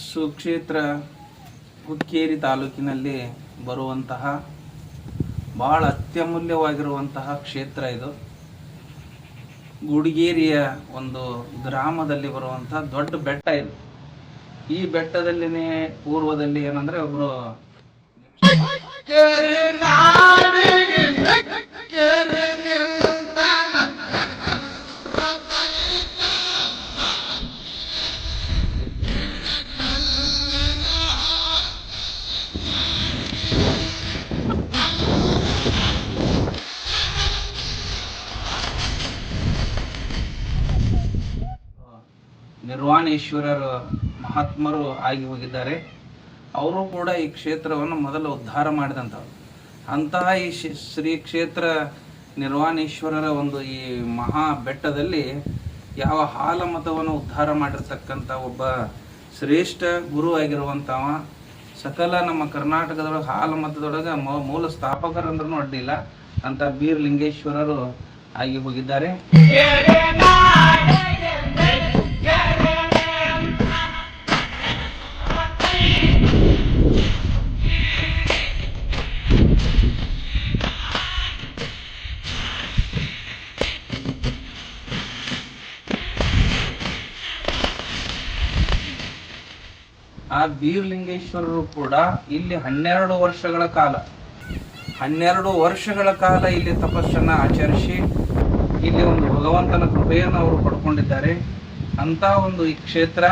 ಸುಕ್ಷೇತ್ರ, ಹುಕ್ಕೇರಿ ತಾಲೂಕಿನಲ್ಲಿ ಬರುವಂತಹ ಬಹಳ ಅತ್ಯಮೂಲ್ಯವಾಗಿರುವಂತಹ ಕ್ಷೇತ್ರ ಇದು. ಗುಡಿಗೇರಿಯ ಒಂದು ಗ್ರಾಮದಲ್ಲಿ ಬರುವಂತಹ ದೊಡ್ಡ ಬೆಟ್ಟ ಇದು. ಈ ಬೆಟ್ಟದಲ್ಲಿನೇ ಪೂರ್ವದಲ್ಲಿ ಏನಂದ್ರೆ ಒಬ್ರು ನಿರ್ವಾಣೇಶ್ವರರು ಮಹಾತ್ಮರು ಆಗಿ ಹೋಗಿದ್ದಾರೆ. ಅವರು ಕೂಡ ಈ ಕ್ಷೇತ್ರವನ್ನು ಮೊದಲು ಉದ್ಧಾರ ಮಾಡಿದಂಥವ್ರು. ಅಂತಹ ಈ ಶ್ರೀ ಕ್ಷೇತ್ರ ನಿರ್ವಾಣೇಶ್ವರರ ಒಂದು ಈ ಮಹಾ ಬೆಟ್ಟದಲ್ಲಿ ಯಾವ ಹಾಲ ಮತವನ್ನು ಉದ್ಧಾರ ಮಾಡಿರ್ತಕ್ಕಂಥ ಒಬ್ಬ ಶ್ರೇಷ್ಠ ಗುರು ಆಗಿರುವಂಥವ, ಸಕಲ ನಮ್ಮ ಕರ್ನಾಟಕದೊಳಗೆ ಹಾಲ ಮತದೊಳಗೆ ಮೂಲ ಸ್ಥಾಪಕರಂದ್ರೂ ಅಡ್ಡಿಲ್ಲ. ಅಂತ ಬೀರ್ ಲಿಂಗೇಶ್ವರರು ಆಗಿ ಹೋಗಿದ್ದಾರೆ. ಆ ಬೀರ್ಲಿಂಗೇಶ್ವರರು ಕೂಡ ಇಲ್ಲಿ ಹನ್ನೆರಡು ವರ್ಷಗಳ ಕಾಲ, ಹನ್ನೆರಡು ವರ್ಷಗಳ ಕಾಲ ಇಲ್ಲಿ ತಪಸ್ಸನ್ನ ಆಚರಿಸಿ ಇಲ್ಲಿ ಒಂದು ಭಗವಂತನ ಕೃಪೆಯನ್ನು ಅವರು ಪಡ್ಕೊಂಡಿದ್ದಾರೆ. ಅಂತ ಒಂದು ಈ ಕ್ಷೇತ್ರ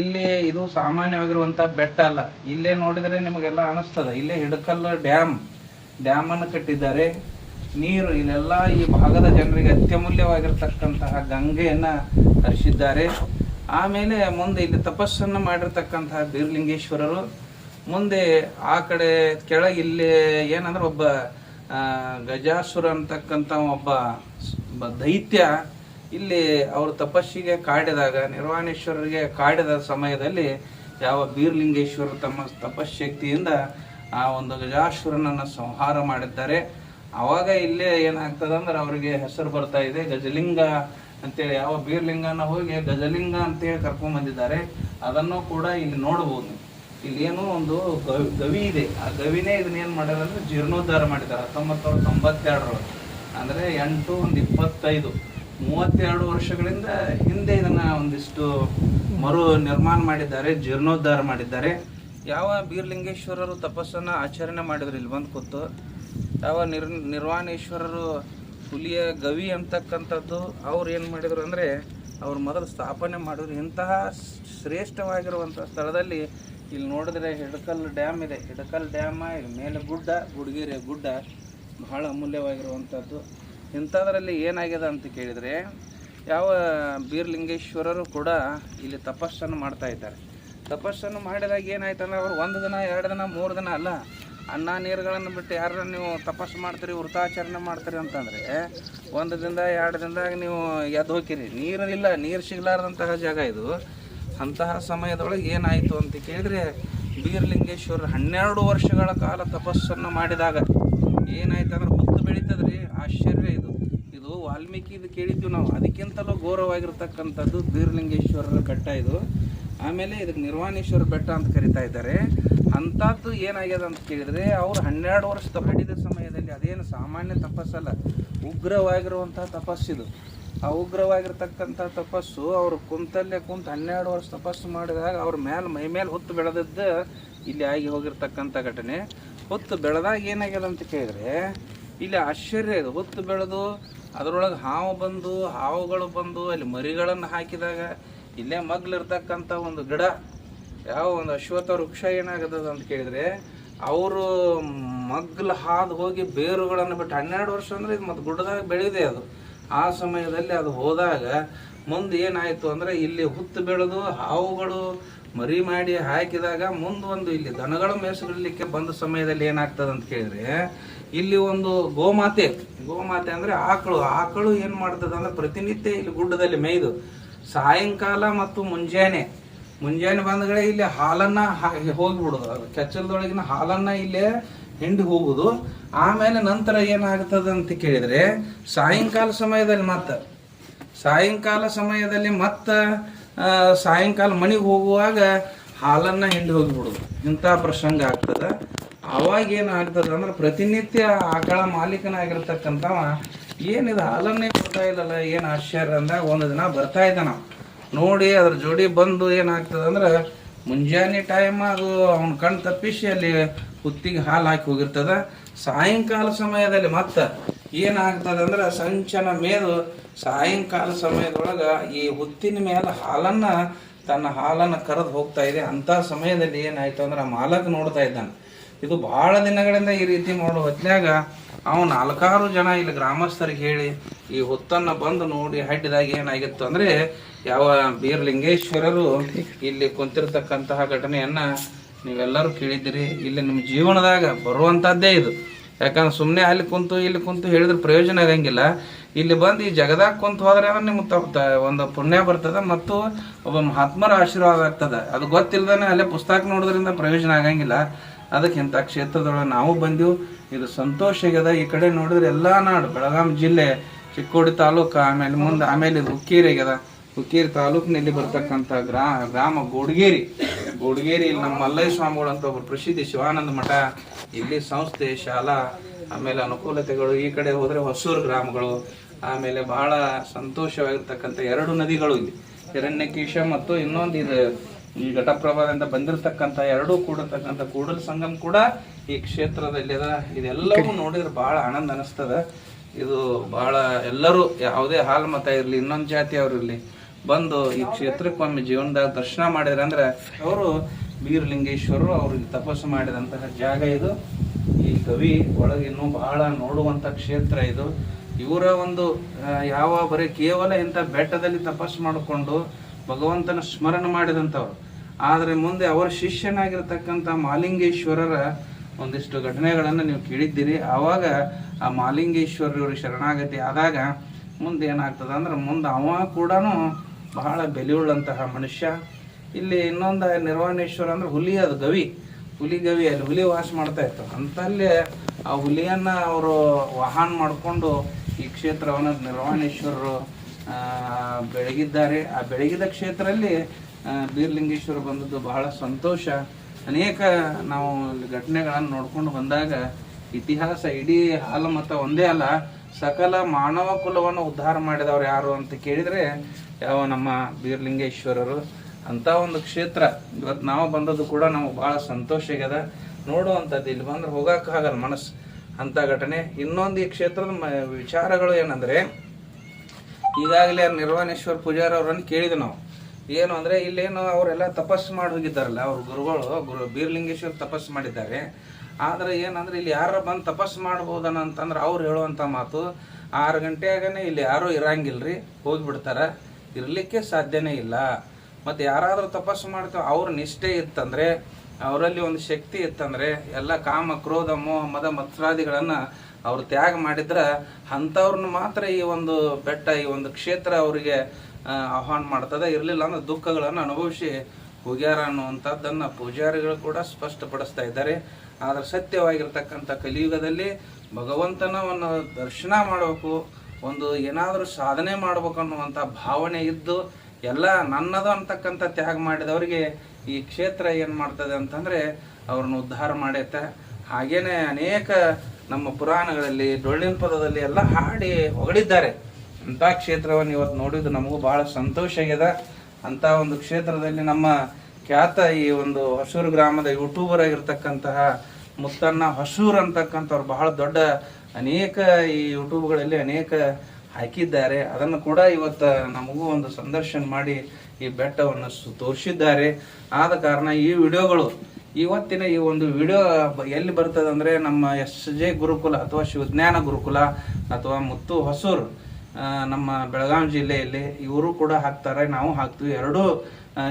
ಇಲ್ಲಿ ಇದು ಸಾಮಾನ್ಯವಾಗಿರುವಂಥ ಬೆಟ್ಟ ಅಲ್ಲ. ಇಲ್ಲೇ ನೋಡಿದ್ರೆ ನಿಮಗೆಲ್ಲ ಅನಿಸ್ತದೆ. ಇಲ್ಲೇ ಹಿಡಕಲ್ಲು ಡ್ಯಾಮ್. ಡ್ಯಾಮ್ ಅನ್ನು ಕಟ್ಟಿದ್ದಾರೆ. ನೀರು, ಇಲ್ಲೆಲ್ಲ ಈ ಭಾಗದ ಜನರಿಗೆ ಅತ್ಯಮೂಲ್ಯವಾಗಿರ್ತಕ್ಕಂತಹ ಗಂಗೆಯನ್ನ ಹರಿಸಿದ್ದಾರೆ. ಆಮೇಲೆ ಮುಂದೆ ಇಲ್ಲಿ ತಪಸ್ಸನ್ನು ಮಾಡಿರ್ತಕ್ಕಂತಹ ಬೀರ್ಲಿಂಗೇಶ್ವರರು. ಮುಂದೆ ಆ ಕಡೆ ಕೆಳಗೆ ಇಲ್ಲಿ ಏನಂದ್ರೆ ಒಬ್ಬ ಗಜಾಸುರ ಅಂತಕ್ಕಂಥ ಒಬ್ಬ ದೈತ್ಯ ಇಲ್ಲಿ ಅವರು ತಪಸ್ಸಿಗೆ ಕಾಡಿದಾಗ, ನಿರ್ವಾಣೇಶ್ವರರಿಗೆ ಕಾಡಿದ ಸಮಯದಲ್ಲಿ ಯಾವ ಬೀರ್ಲಿಂಗೇಶ್ವರ ತಮ್ಮ ತಪಶಕ್ತಿಯಿಂದ ಆ ಒಂದು ಗಜಾಶ್ವರನನ್ನು ಸಂಹಾರ ಮಾಡಿದ್ದಾರೆ. ಅವಾಗ ಇಲ್ಲೇ ಏನಾಗ್ತದೆ ಅಂದ್ರೆ ಅವರಿಗೆ ಹೆಸರು ಬರ್ತಾ ಇದೆ, ಗಜಲಿಂಗ ಅಂತೇಳಿ. ಯಾವ ಬೀರ್ಲಿಂಗನ ಹೋಗಿ ಗಜಲಿಂಗ ಅಂತೇಳಿ ಕರ್ಕೊಂಡ್ ಬಂದಿದ್ದಾರೆ. ಅದನ್ನು ಕೂಡ ಇಲ್ಲಿ ನೋಡಬಹುದು. ಇಲ್ಲಿ ಏನೋ ಒಂದು ಗವಿ- ಇದೆ. ಆ ಗವಿನೇ ಇದನ್ನ ಏನ್ ಮಾಡ್ಯಾರ ಅಂದ್ರೆ ಜೀರ್ಣೋದ್ಧಾರ ಮಾಡಿದ್ದಾರೆ. ಹತ್ತೊಂಬತ್ತು ನೂರ ತೊಂಬತ್ತೆರಡರೊಳಗೆ ಅಂದ್ರೆ ಎಂಟು ಒಂದು ಇಪ್ಪತ್ತೈದು. ಮೂವತ್ತೆರಡು ವರ್ಷಗಳಿಂದ ಹಿಂದೆ ಇದನ್ನು ಒಂದಿಷ್ಟು ಮರು ನಿರ್ಮಾಣ ಮಾಡಿದ್ದಾರೆ, ಜೀರ್ಣೋದ್ಧಾರ ಮಾಡಿದ್ದಾರೆ. ಯಾವ ಬೀರ್ಲಿಂಗೇಶ್ವರರು ತಪಸ್ಸನ್ನ ಆಚರಣೆ ಮಾಡಿದ್ರು, ಇಲ್ಲಿ ಬಂದು ಕೂತು. ಯಾವ ನಿರ್, ನಿರ್ವಾಣೇಶ್ವರರು ಹುಲಿಯ ಗವಿ ಅಂತಕ್ಕಂಥದ್ದು, ಅವ್ರು ಏನು ಮಾಡಿದ್ರು ಅಂದರೆ, ಅವ್ರು ಮೊದಲು ಸ್ಥಾಪನೆ ಮಾಡಿದ್ರು. ಇಂತಹ ಶ್ರೇಷ್ಠವಾಗಿರುವಂಥ ಸ್ಥಳದಲ್ಲಿ ಇಲ್ಲಿ ನೋಡಿದ್ರೆ ಹಿಡಕಲ್ ಡ್ಯಾಮ್ ಇದೆ. ಹಿಡಕಲ್ ಡ್ಯಾಮ ಮೇಲೆ ಗುಡ್ಡ ಗುಡಿಗೆರೆ ಗುಡ್ಡ ಬಹಳ ಅಮೂಲ್ಯವಾಗಿರುವಂಥದ್ದು. ಇಂಥದ್ರಲ್ಲಿ ಏನಾಗಿದೆ ಅಂತ ಕೇಳಿದರೆ, ಯಾವ ಬೀರ್ಲಿಂಗೇಶ್ವರರು ಕೂಡ ಇಲ್ಲಿ ತಪಸ್ಸನ್ನು ಮಾಡ್ತಾ ಇದ್ದಾರೆ. ತಪಸ್ಸನ್ನು ಮಾಡಿದಾಗ ಏನಾಯ್ತಂದ್ರೆ ಅವರು ಒಂದು ದಿನ, ಎರಡು ದಿನ, ಮೂರು ದಿನ ಅಲ್ಲ, ಅನ್ನ ನೀರುಗಳನ್ನು ಬಿಟ್ಟು ಯಾರು ನೀವು ತಪಸ್ಸು ಮಾಡ್ತೀರಿ ವೃತಾಚರಣೆ ಮಾಡ್ತೀರಿ ಅಂತಂದರೆ, ಒಂದು ದಿನದ, ಎರಡು ದಿನದಾಗ ನೀವು ಎದ್ದು ಹೋಗಿರಿ ನೀರು ಇಲ್ಲ, ನೀರು ಸಿಗ್ಲಾರ್ದಂತಹ ಜಾಗ ಇದು. ಅಂತಹ ಸಮಯದೊಳಗೆ ಏನಾಯಿತು ಅಂತ ಕೇಳಿದ್ರೆ ಬೀರ್ಲಿಂಗೇಶ್ವರ ಹನ್ನೆರಡು ವರ್ಷಗಳ ಕಾಲ ತಪಸ್ಸನ್ನು ಮಾಡಿದಾಗ ಏನಾಯ್ತು ಅಂದ್ರೆ ಬೆಳೀತದ್ರಿ, ಆಶ್ಚರ್ಯ ಇದು. ಇದು ವಾಲ್ಮೀಕಿ ಇದು ಕೇಳಿದ್ವಿ ನಾವು. ಅದಕ್ಕಿಂತಲೂ ಗೌರವವಾಗಿರ್ತಕ್ಕಂಥದ್ದು ಬೀರ್ಲಿಂಗೇಶ್ವರರ ಬೆಟ್ಟ ಇದು. ಆಮೇಲೆ ಇದಕ್ಕೆ ನಿರ್ವಾಣೇಶ್ವರ ಬೆಟ್ಟ ಅಂತ ಕರಿತಾ ಇದ್ದಾರೆ. ಅಂಥದ್ದು ಏನಾಗ್ಯದ ಅಂತ ಕೇಳಿದ್ರೆ, ಅವ್ರು ಹನ್ನೆರಡು ವರ್ಷ ತಪ್ಪಿದ ಸಮಯದಲ್ಲಿ ಅದೇನು ಸಾಮಾನ್ಯ ತಪಸ್ಸಲ್ಲ. ಉಗ್ರವಾಗಿರುವಂತಹ ತಪಸ್ಸಿದು ಆ ಉಗ್ರವಾಗಿರ್ತಕ್ಕಂಥ ತಪಸ್ಸು, ಅವರು ಕುಂತಲ್ಲೇ ಕುಂತ ಹನ್ನೆರಡು ವರ್ಷ ತಪಸ್ಸು ಮಾಡಿದಾಗ ಅವ್ರ ಮೇಲೆ ಮೈ ಮೇಲೆ ಹೊತ್ತು ಬೆಳೆದದ್ದು ಇಲ್ಲಿ ಆಗಿ ಹೋಗಿರ್ತಕ್ಕಂಥ ಘಟನೆ. ಹೊತ್ತು ಬೆಳೆದಾಗ ಏನಾಗ್ಯದ ಅಂತ ಕೇಳಿದ್ರೆ ಇಲ್ಲಿ ಆಶ್ಚರ್ಯ ಇದು. ಹೊತ್ತು ಬೆಳೆದು ಅದರೊಳಗೆ ಹಾವು ಬಂದು, ಹಾವುಗಳು ಬಂದು, ಅಲ್ಲಿ ಮರಿಗಳನ್ನು ಹಾಕಿದಾಗ ಇಲ್ಲೇ ಮಗ್ಲಿರ್ತಕ್ಕಂಥ ಒಂದು ಗಿಡ, ಯಾವ ಒಂದು ಅಶ್ವತ್ಥ ವೃಕ್ಷ ಏನಾಗದ ಅಂತ ಕೇಳಿದ್ರೆ, ಅವರು ಮಗ್ಲು ಹಾದು ಹೋಗಿ ಬೇರುಗಳನ್ನು ಬಿಟ್ಟು, ಹನ್ನೆರಡು ವರ್ಷ ಅಂದರೆ ಇದು ಮತ್ತು ಗುಡ್ಡದಾಗ ಬೆಳೆದಿದೆ ಅದು. ಆ ಸಮಯದಲ್ಲಿ ಅದು ಹೋದಾಗ ಮುಂದೆ ಏನಾಯ್ತು ಅಂದ್ರೆ ಇಲ್ಲಿ ಹುತ್ತು ಬೆಳೆದು ಹಾವುಗಳು ಮರಿ ಮಾಡಿ ಹಾಕಿದಾಗ ಮುಂದೊಂದು ಇಲ್ಲಿ ದನಗಳ ಮೇಸಲಿಕ್ಕೆ ಬಂದ ಸಮಯದಲ್ಲಿ ಏನಾಗ್ತದೆ ಅಂತ ಕೇಳಿದ್ರೆ ಇಲ್ಲಿ ಒಂದು ಗೋಮಾತೆ ಗೋಮಾತೆ ಅಂದ್ರೆ ಆಕಳು. ಆಕಳು ಏನ್ ಮಾಡ್ತದೆ ಅಂದ್ರೆ ಪ್ರತಿನಿತ್ಯ ಇಲ್ಲಿ ಗುಡ್ಡದಲ್ಲಿ ಮೇಯ್ದು ಸಾಯಂಕಾಲ ಮತ್ತು ಮುಂಜಾನೆ. ಮುಂಜಾನೆ ಬಂದಗಡೆ ಇಲ್ಲಿ ಹಾಲನ್ನ ಹೋಗ್ಬಿಡುದು. ಅದು ಕೆಚ್ಚಲದೊಳಗಿನ ಹಾಲನ್ನ ಇಲ್ಲೇ ಹಿಂಡಿ ಹೋಗುದು. ಆಮೇಲೆ ನಂತರ ಏನಾಗ್ತದೆ ಅಂತ ಕೇಳಿದ್ರೆ ಸಾಯಂಕಾಲ ಸಮಯದಲ್ಲಿ ಮತ್ತ. ಸಾಯಂಕಾಲ ಸಮಯದಲ್ಲಿ ಮತ್ತ ಸಾಯಂಕಾಲ ಮನೆಗೆ ಹೋಗುವಾಗ ಹಾಲನ್ನ ಹಿಂಡಿ ಹೋಗಿಬಿಡುದು. ಇಂಥ ಪ್ರಸಂಗ ಆಗ್ತದ. ಅವಾಗ ಏನಾಗ್ತದೆ ಅಂದ್ರೆ ಪ್ರತಿನಿತ್ಯ ಆಕಳ ಮಾಲೀಕನಾಗಿರ್ತಕ್ಕಂಥವ ಏನಿದು ಹಾಲನ್ನೇ ಕೊಡ್ತಾ ಇಲ್ಲಲ್ಲ, ಏನು ಆಶ್ಚರ್ಯ ಅಂದಾಗ ಒಂದು ದಿನ ಬರ್ತಾ ಇದ್ದ ನಾವು ನೋಡಿ ಅದ್ರ ಜೋಡಿ ಬಂದು ಏನಾಗ್ತದೆ ಅಂದ್ರೆ ಮುಂಜಾನೆ ಟೈಮ್ ಅದು ಅವ್ನ ಕಣ್ ತಪ್ಪಿಸಿ ಅಲ್ಲಿ ಹುತ್ತಿಗೆ ಹಾಲು ಹಾಕಿ ಹೋಗಿರ್ತದ. ಸಾಯಂಕಾಲ ಸಮಯದಲ್ಲಿ ಮತ್ತೆ ಏನಾಗ್ತದೆ ಅಂದ್ರೆ ಸಂಚನ ಮೇದು ಸಾಯಂಕಾಲ ಸಮಯದೊಳಗ ಈ ಹುತ್ತಿನ ಮೇಲೆ ಹಾಲನ್ನ ತನ್ನ ಹಾಲನ್ನ ಕರೆದು ಹೋಗ್ತಾ ಇದೆ. ಅಂತ ಸಮಯದಲ್ಲಿ ಏನಾಯ್ತು ಅಂದ್ರೆ ಮಾಲಕ್ ನೋಡ್ತಾ ಇದ್ದಾನೆ. ಇದು ಬಹಳ ದಿನಗಳಿಂದ ಈ ರೀತಿ ಮಾಡೋ ಹೊತ್ನ್ಯಾಗ ಅವ ನಾಲ್ಕಾರು ಜನ ಇಲ್ಲಿ ಗ್ರಾಮಸ್ಥರಿಗೆ ಹೇಳಿ ಈ ಹೊತ್ತನ್ನ ಬಂದು ನೋಡಿ ಹಡ್ಡಿದಾಗ ಏನಾಗಿತ್ತು ಅಂದ್ರೆ ಯಾವ ಬೀರ್ಲಿಂಗೇಶ್ವರರು ಇಲ್ಲಿ ಕುಂತಿರ್ತಕ್ಕಂತಹ ಘಟನೆಯನ್ನ ನೀವೆಲ್ಲರೂ ಕೇಳಿದ್ದೀರಿ. ಇಲ್ಲಿ ನಿಮ್ಮ ಜೀವನದಾಗ ಬರುವಂತದ್ದೇ ಇದು. ಯಾಕಂದ್ರೆ ಸುಮ್ಮನೆ ಅಲ್ಲಿ ಕುಂತು ಇಲ್ಲಿ ಕುಂತು ಹೇಳಿದ್ರೆ ಪ್ರಯೋಜನ ಇರಂಗಿಲ್ಲ. ಇಲ್ಲಿ ಬಂದು ಈ ಜಗದಾಗ ಕುಂತು ಹೋದ್ರೆ ನಿಮ್ಗೆ ಒಂದು ಪುಣ್ಯ ಬರ್ತದ ಮತ್ತು ಒಬ್ಬ ಮಹಾತ್ಮರ ಆಶೀರ್ವಾದ ಆಗ್ತದೆ. ಅದು ಗೊತ್ತಿಲ್ಲದೇ ಅಲ್ಲೇ ಪುಸ್ತಕ ನೋಡೋದ್ರಿಂದ ಪ್ರಯೋಜನ ಆಗಂಗಿಲ್ಲ. ಅದಕ್ಕೆ ಇಂಥ ಕ್ಷೇತ್ರದೊಳಗೆ ನಾವು ಬಂದೆವು. ಇದು ಸಂತೋಷ ಆಗ್ಯದ. ಈ ಕಡೆ ನೋಡಿದ್ರೆ ಎಲ್ಲ ನಾಡು, ಬೆಳಗಾಂ ಜಿಲ್ಲೆ, ಚಿಕ್ಕೋಡಿ ತಾಲೂಕು, ಆಮೇಲೆ ಮುಂದೆ ಆಮೇಲೆ ಇದು ಹುಕ್ಕೇರಿ ಆಗ್ಯದ. ಹುಕ್ಕೇರಿ ತಾಲೂಕಿನಲ್ಲಿ ಬರ್ತಕ್ಕಂಥ ಗ್ರಾ, ಗ್ರಾಮ ಗೋಡ್ಗೇರಿ. ಗೋಡ್ಗೇರಿ ಇಲ್ಲಿ ನಮ್ಮ ಮಲ್ಲಯ್ಯ ಸ್ವಾಮಿಗಳು ಅಂತ ಒಬ್ಬರು ಪ್ರಸಿದ್ಧಿ ಶಿವಾನಂದ ಮಠ, ಇಲ್ಲಿ ಸಂಸ್ಥೆ, ಶಾಲಾ, ಆಮೇಲೆ ಅನುಕೂಲತೆಗಳು, ಈ ಕಡೆ ಹೋದರೆ ಹೊಸೂರು ಗ್ರಾಮಗಳು, ಆಮೇಲೆ ಬಹಳ ಸಂತೋಷವಾಗಿರ್ತಕ್ಕಂಥ ಎರಡು ನದಿಗಳು ಇಲ್ಲಿ. ಹಿರಣ್ಯಕೀಶ ಮತ್ತು ಇನ್ನೊಂದು ಇದು ಈ ಘಟಪ್ರಭಾದಿಂದ ಬಂದಿರತಕ್ಕಂಥ ಎರಡೂ ಕೂಡತಕ್ಕಂಥ ಕೂಡಲ ಸಂಗಮ್ ಕೂಡ ಈ ಕ್ಷೇತ್ರದಲ್ಲಿ ಅದ. ಇದೆಲ್ಲವೂ ನೋಡಿದ್ರೆ ಬಹಳ ಆನಂದ ಅನಿಸ್ತದ. ಇದು ಬಹಳ ಎಲ್ಲರೂ ಯಾವುದೇ ಹಾಲ್ ಮತ ಇರಲಿ, ಇನ್ನೊಂದು ಇರಲಿ, ಬಂದು ಈ ಕ್ಷೇತ್ರಕ್ಕೆ ಒಮ್ಮೆ ಜೀವನದಾಗ ದರ್ಶನ ಮಾಡಿದ್ರೆ ಅಂದ್ರೆ ಅವರು ಬೀರಲಿಂಗೇಶ್ವರರು ಅವ್ರಿಗೆ ತಪಸ್ಸು ಮಾಡಿದಂತಹ ಜಾಗ ಇದು. ಈ ಕವಿ ಒಳಗೆ ಇನ್ನೂ ಬಹಳ ನೋಡುವಂತ ಕ್ಷೇತ್ರ ಇದು. ಇವರ ಒಂದು ಯಾವ ಬರೀ ಕೇವಲ ಇಂಥ ಬೆಟ್ಟದಲ್ಲಿ ತಪಸ್ಸು ಮಾಡಿಕೊಂಡು ಭಗವಂತನ ಸ್ಮರಣೆ ಮಾಡಿದಂಥವ್ರು. ಆದರೆ ಮುಂದೆ ಅವರ ಶಿಷ್ಯನಾಗಿರ್ತಕ್ಕಂಥ ಮಾಲಿಂಗೇಶ್ವರರ ಒಂದಿಷ್ಟು ಘಟನೆಗಳನ್ನು ನೀವು ಕೇಳಿದ್ದೀರಿ. ಆವಾಗ ಆ ಮಾಲಿಂಗೇಶ್ವರರ ಶರಣಾಗತಿ ಆದಾಗ ಮುಂದೆ ಏನಾಗ್ತದೆ ಅಂದ್ರೆ ಮುಂದೆ ಅವ ಕೂಡ ಬಹಳ ಬೆಲೆಯುಳ್ಳಂತಹ ಮನುಷ್ಯ. ಇಲ್ಲಿ ಇನ್ನೊಂದು ನಿರ್ವಾಣೇಶ್ವರ ಅಂದ್ರೆ ಹುಲಿ, ಅದು ಗವಿ. ಹುಲಿ, ಗವಿ, ಅಲ್ಲಿ ಹುಲಿ ವಾಸ ಮಾಡ್ತಾ ಇತ್ತು. ಅಂತಲ್ಲೇ ಆ ಹುಲಿಯನ್ನ ಅವರು ವಾಹನ ಮಾಡಿಕೊಂಡು ಈ ಕ್ಷೇತ್ರವನ್ನು ನಿರ್ವಾಣೇಶ್ವರರು ಬೆಳಗಿದ್ದಾರೆ. ಆ ಬೆಳಗಿದ ಕ್ಷೇತ್ರದಲ್ಲಿ ಬೀರ್ಲಿಂಗೇಶ್ವರ ಬಂದದ್ದು ಬಹಳ ಸಂತೋಷ. ಅನೇಕ ನಾವು ಘಟನೆಗಳನ್ನು ನೋಡ್ಕೊಂಡು ಬಂದಾಗ ಇತಿಹಾಸ ಇಡೀ ಹಾಲು ಮತ ಒಂದೇ ಅಲ್ಲ, ಸಕಲ ಮಾನವ ಕುಲವನ್ನು ಉದ್ಧಾರ ಮಾಡಿದವರು ಯಾರು ಅಂತ ಕೇಳಿದ್ರೆ, ಯಾವ ನಮ್ಮ ಬೀರ್ಲಿಂಗೇಶ್ವರರು ಅಂತ ಒಂದು ಕ್ಷೇತ್ರ. ಇವತ್ತು ನಾವು ಬಂದದ್ದು ಕೂಡ ನಮಗೆ ಬಹಳ ಸಂತೋಷ ಆಗ್ಯದ. ನೋಡುವಂಥದ್ದು ಇಲ್ಲಿ ಬಂದ್ರೆ ಹೋಗೋಕ್ಕಾಗಲ್ಲ ಮನಸ್ಸು ಅಂತ ಘಟನೆ. ಇನ್ನೊಂದು ಈ ಕ್ಷೇತ್ರದ ವಿಚಾರಗಳು ಏನಂದ್ರೆ, ಈಗಾಗಲೇ ನಿರ್ವಾಣೇಶ್ವರ ಪೂಜಾರಿ ಅವರನ್ನು ಕೇಳಿದ್ವಿ ನಾವು. ಏನು ಅಂದ್ರೆ ಇಲ್ಲೇನು ಅವರೆಲ್ಲ ತಪಸ್ಸು ಮಾಡಿ ಹೋಗಿದ್ದಾರಲ್ಲ, ಅವ್ರ ಗುರುಗಳು, ಗುರು ಬೀರ್ಲಿಂಗೇಶ್ವರ ತಪಸ್ಸು ಮಾಡಿದ್ದಾರೆ. ಆದ್ರೆ ಏನಂದ್ರೆ ಇಲ್ಲಿ ಯಾರ ಬಂದು ತಪಸ್ಸು ಮಾಡ್ಬೋದನ ಅಂತಂದ್ರೆ ಅವ್ರು ಹೇಳುವಂತ ಮಾತು, ಆರು ಗಂಟೆಯಾಗನೇ ಇಲ್ಲಿ ಯಾರೂ ಇರಂಗಿಲ್ರಿ, ಹೋಗ್ಬಿಡ್ತಾರ. ಇರ್ಲಿಕ್ಕೆ ಸಾಧ್ಯನೇ ಇಲ್ಲ. ಮತ್ತೆ ಯಾರಾದ್ರೂ ತಪಸ್ಸು ಮಾಡ್ತೇವೆ, ಅವ್ರ ನಿಷ್ಠೆ ಇತ್ತಂದ್ರೆ, ಅವರಲ್ಲಿ ಒಂದು ಶಕ್ತಿ ಇತ್ತಂದ್ರೆ, ಎಲ್ಲ ಕಾಮ, ಕ್ರೋಧ, ಮೋಹ, ಮದ ಮತ್ಸರಾದಿಗಳನ್ನ ಅವ್ರು ತ್ಯಾಗ ಮಾಡಿದ್ರ, ಅಂಥವ್ರನ್ನ ಮಾತ್ರ ಈ ಒಂದು ಬೆಟ್ಟ, ಈ ಒಂದು ಕ್ಷೇತ್ರ ಅವರಿಗೆ ಆಹ್ವಾನ ಮಾಡ್ತದೆ. ಇರಲಿಲ್ಲ ಅಂದ್ರೆ ದುಃಖಗಳನ್ನು ಅನುಭವಿಸಿ ಹೋಗ್ಯಾರ ಅನ್ನುವಂಥದ್ದನ್ನು ಪೂಜಾರಿಗಳು ಕೂಡ ಸ್ಪಷ್ಟಪಡಿಸ್ತಾ ಇದ್ದಾರೆ. ಆದ್ರೆ ಸತ್ಯವಾಗಿರ್ತಕ್ಕಂಥ ಕಲಿಯುಗದಲ್ಲಿ ಭಗವಂತನ ಒಂದು ದರ್ಶನ ಮಾಡಬೇಕು, ಒಂದು ಏನಾದರೂ ಸಾಧನೆ ಮಾಡ್ಬೇಕು ಅನ್ನುವಂಥ ಭಾವನೆ ಇದ್ದು, ಎಲ್ಲ ನನ್ನದು ಅಂತಕ್ಕಂಥ ತ್ಯಾಗ ಮಾಡಿದವರಿಗೆ ಈ ಕ್ಷೇತ್ರ ಏನು ಮಾಡ್ತದೆ ಅಂತಂದ್ರೆ ಅವ್ರನ್ನ ಉದ್ಧಾರ ಮಾಡೈತೆ. ಹಾಗೇನೆ ಅನೇಕ ನಮ್ಮ ಪುರಾಣಗಳಲ್ಲಿ, ಡೊಳ್ಳಿನ ಪದದಲ್ಲಿ ಎಲ್ಲ ಹಾಡಿ ಹೊಗಳಿದ್ದಾರೆ. ಅಂತ ಕ್ಷೇತ್ರವನ್ನು ಇವತ್ತು ನೋಡಿದ್ದು ನಮಗೂ ಬಹಳ ಸಂತೋಷ ಆಗ್ಯದ ಅಂತ ಒಂದು ಕ್ಷೇತ್ರದಲ್ಲಿ ನಮ್ಮ ಖ್ಯಾತ ಈ ಒಂದು ಹೊಸೂರು ಗ್ರಾಮದ ಯೂಟ್ಯೂಬರ್ ಆಗಿರ್ತಕ್ಕಂತಹ ಮುತ್ತಣ್ಣ ಹೊಸೂರ್ ಅಂತಕ್ಕಂಥವ್ರು ಬಹಳ ದೊಡ್ಡ ಅನೇಕ ಈ ಯೂಟ್ಯೂಬ್ಗಳಲ್ಲಿ ಅನೇಕ ಹಾಕಿದ್ದಾರೆ. ಅದನ್ನು ಕೂಡ ಇವತ್ತು ನಮಗೂ ಒಂದು ಸಂದರ್ಶನ ಮಾಡಿ ಈ ಬೆಟ್ಟವನ್ನು ತೋರಿಸಿದ್ದಾರೆ. ಆದ ಕಾರಣ ಈ ವಿಡಿಯೋಗಳು ಇವತ್ತಿನ ಈ ಒಂದು ವಿಡಿಯೋ ಎಲ್ಲಿ ಬರ್ತದೆ ಅಂದರೆ ನಮ್ಮ ಎಸ್ ಜೆ ಗುರುಕುಲ ಅಥವಾ ಶಿವಜ್ಞಾನ ಗುರುಕುಲ ಅಥವಾ ಮುತ್ತು ಹೊಸೂರು ನಮ್ಮ ಬೆಳಗಾವಿ ಜಿಲ್ಲೆಯಲ್ಲಿ ಇವರು ಕೂಡ ಹಾಕ್ತಾರೆ. ನಾವು ಹಾಕ್ತೀವಿ. ಎರಡೂ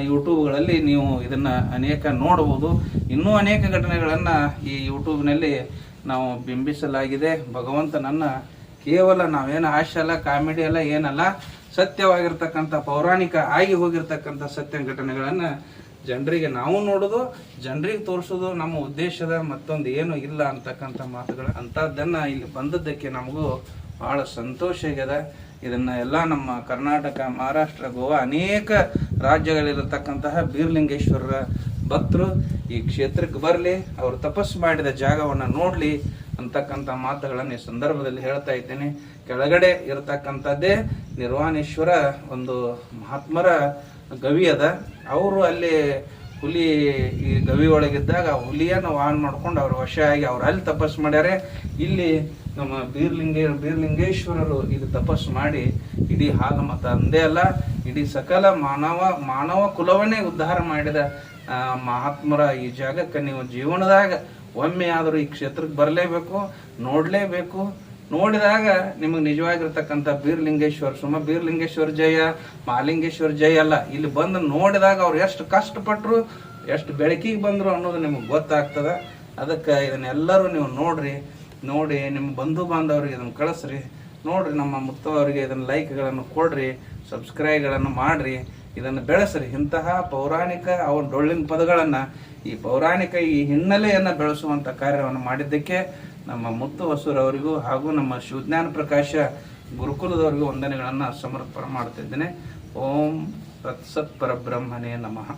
ಯೂಟ್ಯೂಬ್ಗಳಲ್ಲಿ ನೀವು ಇದನ್ನು ಅನೇಕ ನೋಡಬಹುದು. ಇನ್ನೂ ಅನೇಕ ಘಟನೆಗಳನ್ನು ಈ ಯೂಟ್ಯೂಬ್ನಲ್ಲಿ ನಾವು ಬಿಂಬಿಸಲಾಗಿದೆ. ಭಗವಂತನನ್ನು ಕೇವಲ ನಾವೇನು ಹಾಸ್ಯ ಅಲ್ಲ, ಕಾಮಿಡಿ ಅಲ್ಲ, ಏನಲ್ಲ, ಸತ್ಯವಾಗಿರ್ತಕ್ಕಂಥ ಪೌರಾಣಿಕ ಆಗಿ ಹೋಗಿರ್ತಕ್ಕಂಥ ಸತ್ಯ ಘಟನೆಗಳನ್ನು ಜನರಿಗೆ ನಾವು ನೋಡೋದು, ಜನರಿಗೆ ತೋರಿಸೋದು, ನಮ್ಮ ಉದ್ದೇಶದ ಮತ್ತೊಂದು ಏನು ಇಲ್ಲ ಅಂತಕ್ಕಂಥ ಮಾತುಗಳು, ಅಂಥದ್ದನ್ನು ಇಲ್ಲಿ ಬಂದದ್ದಕ್ಕೆ ನಮಗೂ ಬಹಳ ಸಂತೋಷ ಆಗ್ಯದ. ಇದನ್ನ ಎಲ್ಲ ನಮ್ಮ ಕರ್ನಾಟಕ, ಮಹಾರಾಷ್ಟ್ರ, ಗೋವಾ ಅನೇಕ ರಾಜ್ಯಗಳಲ್ಲಿರತಕ್ಕಂತಹ ಬೀರ್ಲಿಂಗೇಶ್ವರರ ಭಕ್ತರು ಈ ಕ್ಷೇತ್ರಕ್ಕೆ ಬರಲಿ, ಅವರು ತಪಸ್ಸು ಮಾಡಿದ ಜಾಗವನ್ನು ನೋಡಲಿ ಅಂತಕ್ಕಂಥ ಮಾತುಗಳನ್ನು ಈ ಸಂದರ್ಭದಲ್ಲಿ ಹೇಳ್ತಾ ಇದ್ದೇನೆ. ಕೆಳಗಡೆ ಇರತಕ್ಕಂಥದ್ದೇ ನಿರ್ವಾಣೇಶ್ವರ ಒಂದು ಮಹಾತ್ಮರ ಗವಿ ಅದ. ಅವರು ಅಲ್ಲಿ ಹುಲಿ ಈ ಗವಿ ಒಳಗಿದ್ದಾಗ ಹುಲಿಯನ್ನು ವಾಹನ ಮಾಡ್ಕೊಂಡು ಅವ್ರ ವಶ ಆಗಿ ಅವ್ರು ಅಲ್ಲಿ ತಪಸ್ಸು ಮಾಡ್ಯಾರೆ. ಇಲ್ಲಿ ನಮ್ಮ ಬೀರ್ಲಿಂಗೇ, ಬೀರ್ಲಿಂಗೇಶ್ವರರು ಇದು ತಪಸ್ಸು ಮಾಡಿ ಇಡೀ ಹಾಗಮತ ಅಂದೇ ಅಲ್ಲ, ಇಡೀ ಸಕಲ ಮಾನವ ಮಾನವ ಕುಲವನ್ನೇ ಉದ್ಧಾರ ಮಾಡಿದ ಮಹಾತ್ಮರ ಈ ಜಾಗಕ್ಕೆ ನೀವು ಜೀವನದಾಗ ಒಮ್ಮೆ ಆದರೂ ಈ ಕ್ಷೇತ್ರಕ್ಕೆ ಬರಲೇಬೇಕು, ನೋಡಲೇಬೇಕು. ನೋಡಿದಾಗ ನಿಮಗೆ ನಿಜವಾಗಿರ್ತಕ್ಕಂಥ ಬೀರ್ಲಿಂಗೇಶ್ವರ ಸುಮ್ಮ ಬೀರ್ಲಿಂಗೇಶ್ವರ ಜಯ ಮಹಾಲಿಂಗೇಶ್ವರ ಜಯ ಅಲ್ಲ. ಇಲ್ಲಿ ಬಂದು ನೋಡಿದಾಗ ಅವ್ರು ಎಷ್ಟು ಕಷ್ಟಪಟ್ಟರು ಎಷ್ಟು ಬೆಳಕಿಗೆ ಬಂದರು ಅನ್ನೋದು ನಿಮಗೆ ಗೊತ್ತಾಗ್ತದೆ. ಅದಕ್ಕೆ ಇದನ್ನೆಲ್ಲರೂ ನೀವು ನೋಡ್ರಿ. ನೋಡಿ ನಿಮ್ಮ ಬಂಧು ಬಾಂಧವರಿಗೆ ಇದನ್ನು ಕಳಿಸ್ರಿ. ನೋಡಿರಿ ನಮ್ಮ ಮುತ್ತವರಿಗೆ ಇದನ್ನು ಲೈಕ್ಗಳನ್ನು ಕೊಡ್ರಿ ಸಬ್ಸ್ಕ್ರೈಬ್ಗಳನ್ನು ಮಾಡಿರಿ, ಇದನ್ನು ಬೆಳೆಸ್ರಿ. ಇಂತಹ ಪೌರಾಣಿಕ ಅವ್ರ ಡೊಳ್ಳಿನ ಪದಗಳನ್ನು ಈ ಪೌರಾಣಿಕ ಈ ಹಿನ್ನೆಲೆಯನ್ನು ಬೆಳೆಸುವಂಥ ಕಾರ್ಯವನ್ನು ಮಾಡಿದ್ದಕ್ಕೆ ನಮ್ಮ ಮುತ್ತು ಹೊಸೂರವರಿಗೂ ಹಾಗೂ ನಮ್ಮ ಶಿವಜ್ಞಾನ ಪ್ರಕಾಶ ಗುರುಕುಲದವರಿಗೂ ವಂದನೆಗಳನ್ನು ಸಮರ್ಪಣೆ ಮಾಡ್ತಿದ್ದೇನೆ. ಓಂ ತತ್ಸತ್ ಪರಬ್ರಹ್ಮನೇ ನಮಃ.